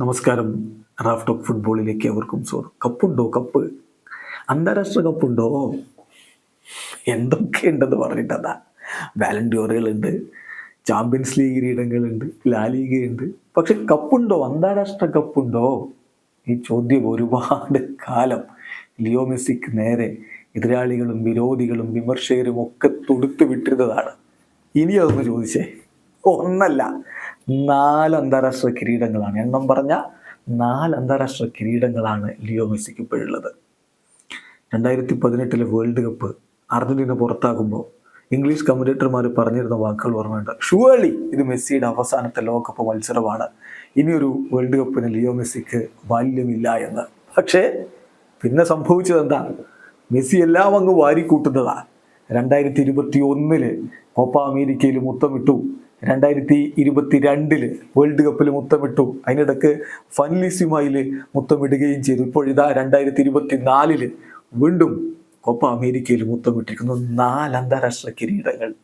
നമസ്കാരം. Raf talk ഫുട്ബോളിലേക്ക് അവർക്കും സ്വാഗതം. കപ്പുണ്ടോ കപ്പ്? അന്താരാഷ്ട്ര കപ്പുണ്ടോ? എന്തൊക്കെയുണ്ടെന്ന് പറഞ്ഞിട്ടതാ വാലണ്ടിയോറുകളുണ്ട് ചാമ്പ്യൻസ് ലീഗ് കിരീടങ്ങളുണ്ട് ലാലീഗയുണ്ട് പക്ഷെ കപ്പുണ്ടോ? അന്താരാഷ്ട്ര കപ്പുണ്ടോ? ഈ ചോദ്യം ഒരുപാട് കാലം ലിയോ മെസ്സിക്ക് നേരെ എതിരാളികളും വിരോധികളും വിമർശകരും ഒക്കെ തൊടുത്തു വിട്ടിരുന്നതാണ്. ഇനി അതൊന്ന് ചോദിച്ചേ. ഒന്നല്ല. നാല് അന്താരാഷ്ട്ര കിരീടങ്ങളാണ്. എണ്ണം പറഞ്ഞ നാല് അന്താരാഷ്ട്ര കിരീടങ്ങളാണ് ലിയോ മെസ്സിക്ക് ഇപ്പോഴുള്ളത്. രണ്ടായിരത്തി പതിനെട്ടിലെ വേൾഡ് കപ്പ് അർജന്റീന പുറത്താകുമ്പോൾ ഇംഗ്ലീഷ് കമന്റേറ്റർമാർ പറഞ്ഞിരുന്ന വാക്കുകൾ ഓർമ്മയുണ്ട്. ഷുവേളി ഇത് മെസ്സിയുടെ അവസാനത്തെ ലോകകപ്പ് മത്സരമാണ്. ഇനിയൊരു വേൾഡ് കപ്പിന് ലിയോ മെസ്സിക്ക് ബാല്യമില്ല എന്ന്. പക്ഷേ പിന്നെ സംഭവിച്ചത് എന്താ മെസ്സി എല്ലാം അങ്ങ് വാരിക്കൂട്ടുന്നതാ. രണ്ടായിരത്തി ഇരുപത്തി ഒന്നിൽ കോപ്പ അമേരിക്കയിൽ മുത്തമിട്ടു. രണ്ടായിരത്തി ഇരുപത്തി രണ്ടിൽ വേൾഡ് കപ്പിൽ മുത്തമിട്ടു. അതിനിടക്ക് ഫൻലിസിമയിൽ മുത്തമിടുകയും ചെയ്തു. ഇപ്പോൾ ഇതാ രണ്ടായിരത്തി ഇരുപത്തി നാലിൽ വീണ്ടും കൊപ്പ അമേരിക്കയിൽ മുത്തമിട്ടിരിക്കുന്നു. നാല് അന്താരാഷ്ട്ര കിരീടങ്ങൾ.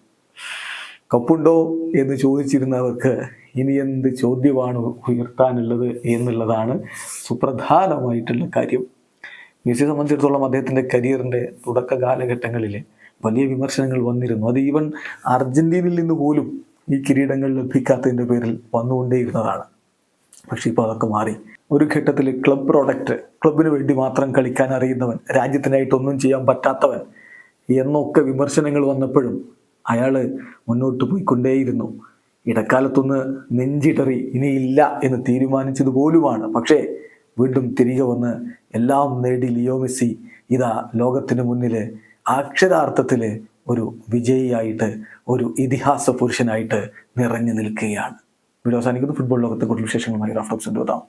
കപ്പുണ്ടോ എന്ന് ചോദിച്ചിരുന്നവർക്ക് ഇനി എന്ത് ചോദ്യമാണ് ഉയർത്താനുള്ളത് എന്നുള്ളതാണ് സുപ്രധാനമായിട്ടുള്ള കാര്യം. മെസ്സിയെ സംബന്ധിച്ചിടത്തോളം അദ്ദേഹത്തിന്റെ കരിയറിന്റെ തുടക്ക കാലഘട്ടങ്ങളിൽ വലിയ വിമർശനങ്ങൾ വന്നിരുന്നു. അത് ഈവൻ അർജന്റീനയിൽ നിന്ന് പോലും ഈ കിരീടങ്ങൾ ലഭിക്കാത്തതിന്റെ പേരിൽ വന്നുകൊണ്ടേയിരുന്നതാണ്. പക്ഷേ ഇപ്പോൾ അതൊക്കെ മാറി. ഒരു ഘട്ടത്തിൽ ക്ലബ് പ്രോഡക്റ്റ് ക്ലബിന് വേണ്ടി മാത്രം കളിക്കാൻ അറിയുന്നവൻ രാജ്യത്തിനായിട്ടൊന്നും ചെയ്യാൻ പറ്റാത്തവൻ എന്നൊക്കെ വിമർശനങ്ങൾ വന്നപ്പോഴും അയാൾ മുന്നോട്ട് പോയിക്കൊണ്ടേയിരുന്നു. ഇടക്കാലത്തൊന്ന് നെഞ്ചിടറി ഇനിയില്ല എന്ന് തീരുമാനിച്ചത് പോലുമാണ് പക്ഷേ വീണ്ടും തിരികെ വന്ന് എല്ലാം നേടി ലിയോ മെസ്സി ഇതാ ലോകത്തിന് മുന്നിൽ അക്ഷരാർത്ഥത്തിൽ ഒരു വിജയിയായിട്ട് ഒരു ഇതിഹാസ പുരുഷനായിട്ട് നിറഞ്ഞു നിൽക്കുകയാണ്. വീഡിയോ അവസാനിക്കുന്നു. ഫുട്ബോൾ ലോകത്തെ കൂടുതൽ വിശേഷങ്ങളുമായി റാഫ്റ്റോക്സിന്റെ എത്താം